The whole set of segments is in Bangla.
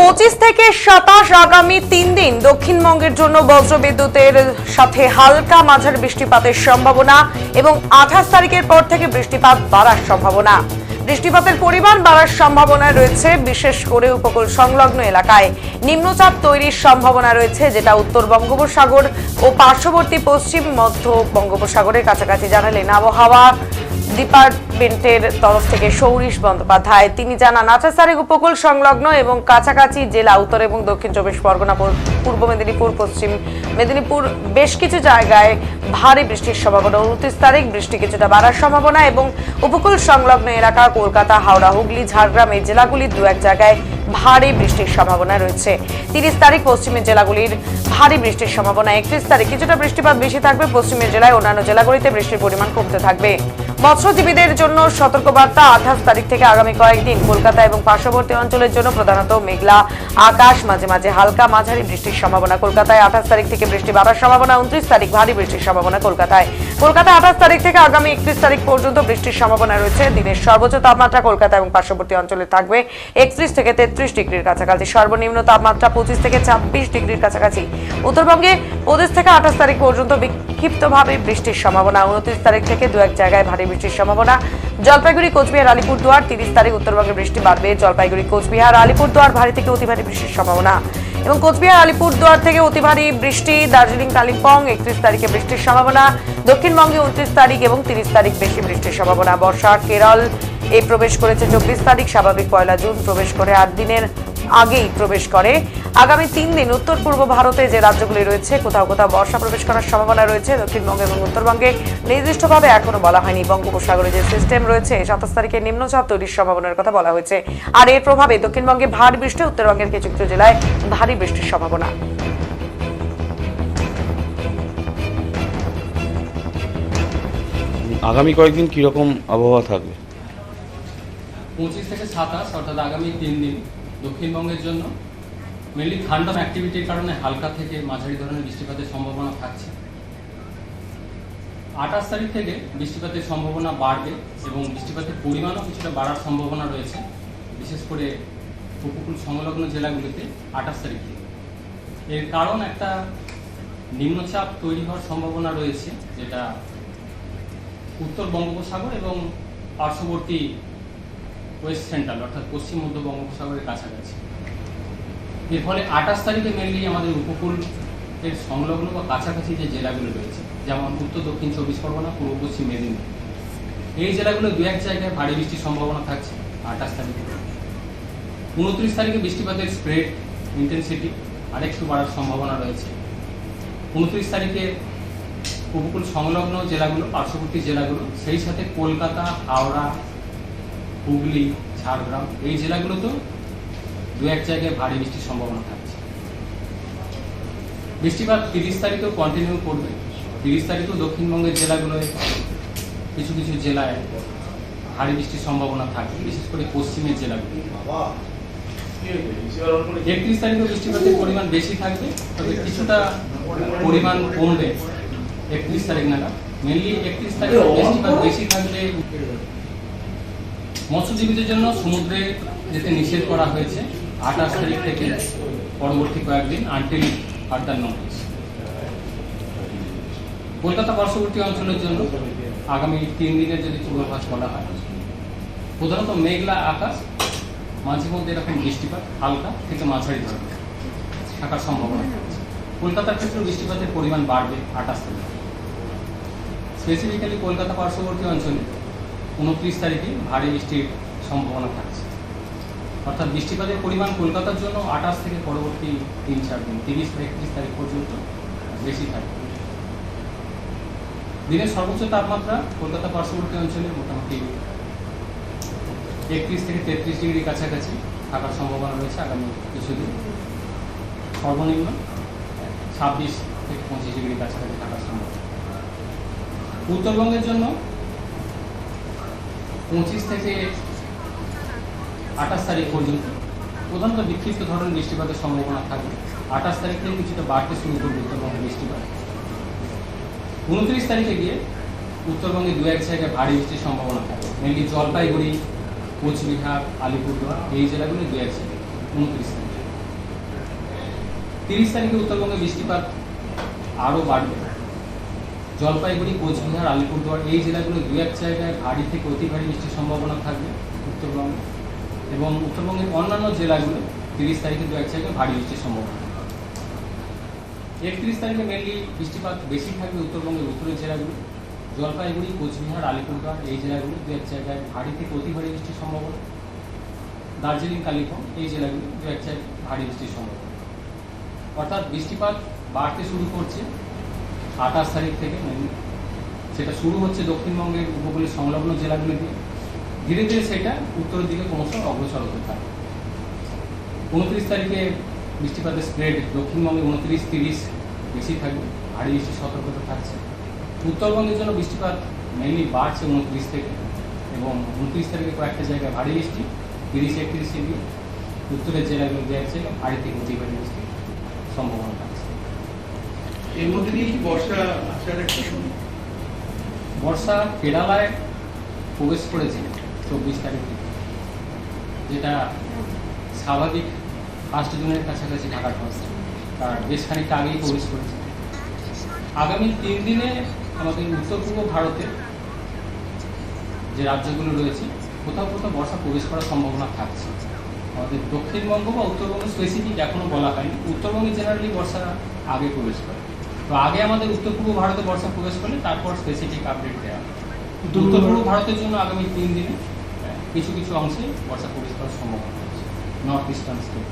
পঁচিশ থেকে সাতাশ আগামী তিন দিন দক্ষিণবঙ্গের জন্য বজ্রবিদ্যুতের সাথে হালকা মাঝারি বৃষ্টিপাতের সম্ভাবনা এবং আঠাশ তারিখের পর থেকে বৃষ্টিপাত বাড়ার সম্ভাবনা। বৃষ্টিপাতের পরিমাণ বাড়ার সম্ভাবনা রয়েছে, বিশেষ করে উপকূল সংলগ্ন এলাকায়। নিম্নচাপ তৈরির সম্ভাবনা রয়েছে, যেটা উত্তর বঙ্গোপসাগর ও পার্শ্ববর্তী পশ্চিম মধ্য বঙ্গোপসাগরের কাছাকাছি। জানালেন আবহাওয়া ডিপার্টমেন্টের তরফ থেকে সৌরিশ বন্দ্যোপাধ্যায়। তিনি জানান তারিখ উপকূল সংলগ্ন এবং কাছাকাছি জেলা উত্তর এবং দক্ষিণ চব্বিশ পরগনা পূর্ব মেদিনীপুর, পশ্চিম মেদিনীপুর বেশ কিছু জায়গায় ভারী বৃষ্টির সম্ভাবনা। উনত্রিশ তারিখ বৃষ্টি কিছুটা বাড়ার সম্ভাবনা এবং উপকূল সংলগ্ন এলাকা কলকাতা, হাওড়া, হুগলি, ঝাড়গ্রাম এই জেলাগুলির দু এক জায়গায় ভারী বৃষ্টির সম্ভাবনা রয়েছে। তিরিশ তারিখ পশ্চিমের জেলাগুলির ভারী বৃষ্টির সম্ভাবনা। একত্রিশ তারিখ কিছুটা বৃষ্টিপাত বেশি থাকবে। পশ্চিমের জেলায় অন্যান্য জেলাগুলিতে বৃষ্টির পরিমাণ কমতে থাকবে। মৎস্যজীবীদের জন্য সতর্কবার্তা আঠাশ তারিখ থেকে আগামী কয়েকদিন কলকাতা এবং পার্শ্ববর্তী অঞ্চলের জন্য প্রধানত মেঘলা আকাশ, মাঝে মাঝে হালকা মাঝারি বৃষ্টির সম্ভাবনা। কলকাতায় আঠাশ তারিখ থেকে বৃষ্টি বাড়ার সম্ভাবনা, উনত্রিশ তারিখ ভারী বৃষ্টির সম্ভাবনা কলকাতায়। কলকাতায় আঠাশ তারিখ থেকে আগামী একত্রিশ তারিখ পর্যন্ত বৃষ্টির সম্ভাবনা রয়েছে। দিনের সর্বোচ্চ তাপমাত্রা কলকাতা এবং পার্শ্ববর্তী অঞ্চলে থাকবে একত্রিশ থেকে তেত্রিশ ডিগ্রির কাছাকাছি। সর্বনিম্ন তাপমাত্রা পঁচিশ থেকে ছাব্বিশ ডিগ্রির কাছাকাছি। উত্তরবঙ্গে পঁচিশ থেকে আঠাশ তারিখ পর্যন্ত বিক্ষিপ্তভাবে বৃষ্টির সম্ভাবনা। উনত্রিশ তারিখ থেকে দু এক জায়গায় ভারী বৃষ্টির সম্ভাবনা। জলপাইগুড়ি, কোচবিহার, আলিপুরদুয়ার, তিরিশ তারিখ উত্তরবঙ্গে বৃষ্টি বাড়বে। জলপাইগুড়ি, কোচবিহার, আলিপুরদুয়ার ভারী থেকে অতি ভারী বৃষ্টির সম্ভাবনা। এবং কোচবিহার, আলিপুরদুয়ার থেকে অতি ভারী বৃষ্টি, দার্জিলিং, কালিম্পং, একত্রিশ তারিখে বৃষ্টির সম্ভাবনা। দক্ষিণবঙ্গে উনত্রিশ তারিখ এবং তিরিশ তারিখ বেশি বৃষ্টির সম্ভাবনা। বর্ষা, কেরল এই প্রবেশ করেছে চব্বিশ তারিখ, স্বাভাবিক পয়লা জুন প্রবেশ করে আট দিনের আগেই প্রবেশ করে। আগামী তিন দিন উত্তর পূর্ব ভারতে যে রাজ্যগুলি রয়েছে কোথাও কোথাও বর্ষা প্রবেশ করার সম্ভাবনা রয়েছে। দক্ষিণবঙ্গে এবং উত্তরবঙ্গে নির্দিষ্টভাবে এখনও বলা হয়নি বঙ্গোপসাগরে যে সিস্টেম রয়েছে সাতাশ তারিখে নিম্নচাপ তৈরির সম্ভাবনার কথা বলা হয়েছে। আর এর প্রভাবে দক্ষিণবঙ্গে ভারী বৃষ্টি উত্তরবঙ্গের কিছু কিছু জেলায় ভারী বৃষ্টির সম্ভাবনা। আগামী কয়েকদিন কীরকম আবহাওয়া থাকবে? পঁচিশ থেকে সাতাশ অর্থাৎ আগামী তিন দিন দক্ষিণবঙ্গের জন্য। মেনলি ঠান্ডা অ্যাক্টিভিটির কারণে হালকা থেকে মাঝারি ধরনের বৃষ্টিপাতের সম্ভাবনা থাকছে। আঠাশ তারিখ থেকে বৃষ্টিপাতের সম্ভাবনা বাড়বে এবং বৃষ্টিপাতের পরিমাণও কিছুটা বাড়ার সম্ভাবনা রয়েছে, বিশেষ করে উপকূল সংলগ্ন জেলাগুলিতে আঠাশ তারিখ থেকে। এর কারণ একটা নিম্নচাপ তৈরি হওয়ার সম্ভাবনা রয়েছে, যেটা উত্তর বঙ্গোপসাগর এবং পার্শ্ববর্তী ওয়েস্ট সেন্ট্রাল, অর্থাৎ পশ্চিম মধ্য বঙ্গোপসাগরের কাছাকাছি। এর ফলে আঠাশ তারিখে মেনলি আমাদের উপকূল এর সংলগ্ন বা কাছাকাছি যে জেলাগুলো রয়েছে, যেমন উত্তর, দক্ষিণ চব্বিশ পরগনা, পূর্ব পশ্চিম মেদিনীপুর, এই জেলাগুলো দু এক জায়গায় ভারী বৃষ্টির সম্ভাবনা থাকছে আঠাশ তারিখে। উনত্রিশ তারিখে বৃষ্টিপাতের স্প্রেড ইন্টেন্সিটি আরেকটু বাড়ার সম্ভাবনা রয়েছে। উনত্রিশ তারিখে উপকূল সংলগ্ন জেলাগুলো, পার্শ্ববর্তী জেলাগুলো, সেই সাথে কলকাতা, হাওড়া, হুগলি, ঝাড়গ্রাম, এই জেলাগুলোতেও দু এক জায়গায় ভারী বৃষ্টির সম্ভাবনা থাকছে। বৃষ্টিপাত তিরিশ তারিখেও কন্টিনিউ করবে। তিরিশ তারিখেও দক্ষিণবঙ্গের জেলাগুলোয় কিছু কিছু জেলায় ভারী বৃষ্টির সম্ভাবনা থাকবে বিশেষ করে পশ্চিমের জেলাগুলো। একত্রিশ তারিখে বৃষ্টিপাতের পরিমাণ বেশি থাকবে, তবে কিছুটা পরিমাণ কমবে। একত্রিশ তারিখ নাগাদ। মেনলি একত্রিশ তারিখে বৃষ্টিপাত বেশি থাকলে মৎস্যজীবীদের জন্য সমুদ্রে যেতে নিষেধ করা হয়েছে। আঠাশ তারিখ থেকে পরবর্তী কয়েকদিন আনটিল ফার্দার নোটিস কলকাতা পার্শ্ববর্তী অঞ্চলের জন্য আগামী তিন দিনের যদি পূর্বাভাস বলা হয়, প্রধানত মেঘলা আকাশ, মাঝে মধ্যে এরকম বৃষ্টিপাত, হালকা থেকে মাঝারি ধরনের থাকার সম্ভাবনা কলকাতার ক্ষেত্রে বৃষ্টিপাতের পরিমাণ বাড়বে আঠাশ তারিখ। স্পেসিফিক্যালি কলকাতা পার্শ্ববর্তী অঞ্চলে উনত্রিশ তারিখে ভারী বৃষ্টির সম্ভাবনা থাকছে। অর্থাৎ বৃষ্টিপাতের পরিমাণ কলকাতার জন্য আঠাশ থেকে পরবর্তী তিন, চার দিন, তিরিশ থেকে একত্রিশ তারিখ পর্যন্ত বেশি থাকবে। দিনের সর্বোচ্চ তাপমাত্রা কলকাতা পার্শ্ববর্তী অঞ্চলে মোটামুটি একত্রিশ থেকে তেত্রিশ ডিগ্রি কাছাকাছি থাকার সম্ভাবনা রয়েছে আগামী কিছুদিন। সর্বনিম্ন ছাব্বিশ থেকে পঁচিশ ডিগ্রি কাছাকাছি থাকার সম্ভাবনা। উত্তরবঙ্গের জন্য পঁচিশ থেকে আঠাশ তারিখ পর্যন্ত প্রধানত বিক্ষিপ্ত ধরনের বৃষ্টিপাতের সম্ভাবনা থাকবে। আঠাশ তারিখ থেকে কিছুটা বাড়তে শুরু করবে উত্তরবঙ্গে বৃষ্টিপাত। উনত্রিশ তারিখে গিয়ে উত্তরবঙ্গে দু এক জায়গায় ভারী বৃষ্টির সম্ভাবনা থাকবে। মেনলি জলপাইগুড়ি, কোচবিহার, আলিপুরদুয়ার, এই জেলাগুলি দু এক জায়গায়। উনত্রিশ তারিখ। তিরিশ তারিখে উত্তরবঙ্গে বৃষ্টিপাত আরও বাড়বে। জলপাইগুড়ি, কোচবিহার, আলিপুরদুয়ার, এই জেলাগুলো দু এক জায়গায় ভারী থেকে অতি ভারী বৃষ্টির সম্ভাবনা থাকবে উত্তরবঙ্গে। এবং উত্তরবঙ্গের অন্যান্য জেলাগুলো তিরিশ তারিখে দু এক জায়গায় ভারী বৃষ্টির সম্ভাবনা। একত্রিশ তারিখে মেনলি বৃষ্টিপাত বেশি থাকবে উত্তরবঙ্গের উত্তরের জেলাগুলো। জলপাইগুড়ি, কোচবিহার, আলিপুরদুয়ার এই জেলাগুলো দু এক জায়গায় ভারী থেকে অতি ভারী বৃষ্টির সম্ভাবনা। দার্জিলিং, কালিম্পং এই জেলাগুলো দু এক জায়গায় ভারী বৃষ্টির সম্ভাবনা। অর্থাৎ বৃষ্টিপাত বাড়তে শুরু করছে আঠাশ তারিখ থেকে। সেটা শুরু হচ্ছে দক্ষিণবঙ্গের উপকূলের সংলগ্ন জেলাগুলো দিয়ে। ধীরে ধীরে সেটা উত্তরের দিকে ক্রমশ অগ্রসর হতে থাকে। উনত্রিশ তারিখে বৃষ্টিপাতের স্প্রেড দক্ষিণবঙ্গে উনত্রিশ তিরিশ বেশি থাকবে ভারী বৃষ্টির সতর্কতা থাকছে। উত্তরবঙ্গের জন্য বৃষ্টিপাত মেইনলি বাড়ছে উনত্রিশ থেকে এবং উনত্রিশ তারিখে কয়েকটা জায়গায় ভারী বৃষ্টি তিরিশ একত্রিশ দিয়ে উত্তরের জেলাগুলো দেওয়া যাচ্ছে ভারী থেকে অতি ভারী বৃষ্টির সম্ভাবনা থাকছে। এর মধ্যে দিয়ে বর্ষা আসার একটা বর্ষা কেরালায় প্রবেশ করেছে। চব্বিশ তারিখে যেটা স্বাভাবিক ফার্স্ট জুনের কাছাকাছি ঢাকার পড়ছে তার বেশ খানিকটা আগেই প্রবেশ করেছে। আগামী তিন দিনে আমাদের উত্তর পূর্ব ভারতে যে রাজ্যগুলো রয়েছে, কোথাও কোথাও বর্ষা প্রবেশ করার সম্ভাবনা থাকছে। আমাদের দক্ষিণবঙ্গ বা উত্তরবঙ্গ স্পেসিফিক এখনও বলা হয়নি। উত্তরবঙ্গে জেনারেলি বর্ষা আগে প্রবেশ করে। তো আগে আমাদের উত্তর পূর্ব ভারতে বর্ষা প্রবেশ করলে তারপর স্পেসিফিক আপডেট দেওয়া। উত্তর পূর্ব ভারতের জন্য আগামী তিন দিনে কিছু কিছু অংশে বর্ষা প্রবেশ করার সম্ভাবনা আছে নর্থ ইস্টার্ন স্টেট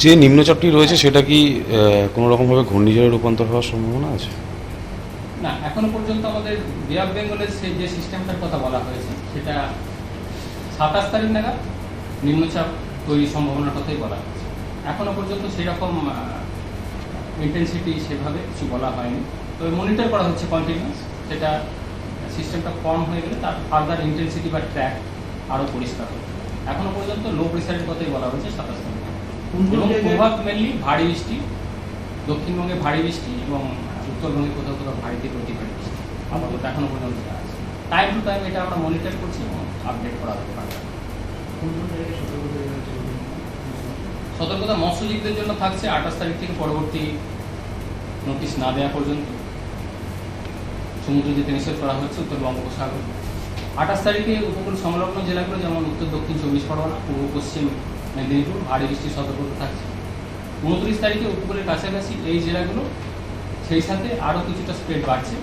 যে নিম্নচাপটি রয়েছে সেটা কি কোনো রকমভাবে ঘূর্ণিঝড়ে রূপান্তর হওয়ার সম্ভাবনা আছে? না এখনও পর্যন্ত আমাদের বে অফ বেঙ্গলের সেই যে সিস্টেমটার কথা বলা হয়েছে সেটা সাতাশ তারিখ নাগাদ নিম্নচাপ তৈরির সম্ভাবনার কথাই বলা হয়েছে। এখনও পর্যন্ত সেরকম ইন্টেন্সিটি সেভাবে কিছু বলা হয়নি। তবে মনিটর করা হচ্ছে কন্টিনিউস সেটা সিস্টেমটা কম হয়ে গেলে তার ফার্দার ইন্টেন্সিটি বা ট্র্যাক আরও পরিষ্কার হবে। এখনও পর্যন্ত লো প্রেসারের কথাই বলা হয়েছে সাতাশ কোন এবং প্রভাব মেনলি ভারী বৃষ্টি দক্ষিণবঙ্গে ভারী বৃষ্টি এবং উত্তরবঙ্গে কোথাও কোথাও ভারী থেকে অতি ভারী বৃষ্টি আপাতত এখনও পর্যন্ত আছে। টাইম টু টাইম এটা আমরা মনিটর করছি এবং আপডেট করা হতে জানাচ্ছে? সতর্কতা মৎস্যজীবীদের জন্য থাকছে আঠাশ তারিখ থেকে পরবর্তী নোটিশ না দেওয়া পর্যন্ত। সমুদ্র যেতে নিষেধ করা হচ্ছে উত্তর বঙ্গোপসাগর। আঠাশ তারিখে উপকূল সংলগ্ন জেলাগুলো যেমন উত্তর, দক্ষিণ চব্বিশ পরগনা, পূর্ব, পশ্চিম মেদিনীপুর, ভারী বৃষ্টির সতর্কতা থাকছে। উনত্রিশ তারিখে উপকূলের কাছাকাছি এই জেলাগুলো, সেই সাথে আরও কিছুটা স্প্রেড বাড়ছে।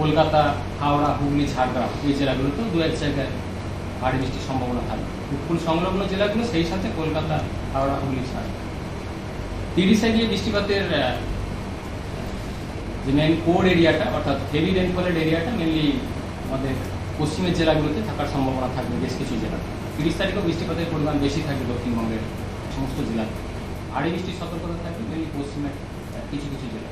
কলকাতা, হাওড়া, হুগলি, ঝাড়গ্রাম, এই জেলাগুলোতেও দু এক জায়গায় ভারী বৃষ্টির সম্ভাবনা থাকবে উপকূল সংলগ্ন জেলাগুলো, সেই সাথে কলকাতা, হাওড়া, হুগলি, ঝাড়গ্রাম। তিরিশে গিয়ে বৃষ্টিপাতের যে মেন কোর এরিয়াটা অর্থাৎ হেভি রেনফলের এরিয়াটা মেনলি আমাদের পশ্চিমের জেলাগুলোতে থাকার সম্ভাবনা থাকবে বেশ কিছু জেলা তিরিশ তারিখেও বৃষ্টিপাতের পরিমাণ বেশি থাকবে দক্ষিণবঙ্গের সমস্ত জেলাতে এই বৃষ্টির সতর্কতা থাকবে মেনলি পশ্চিমের কিছু কিছু জেলা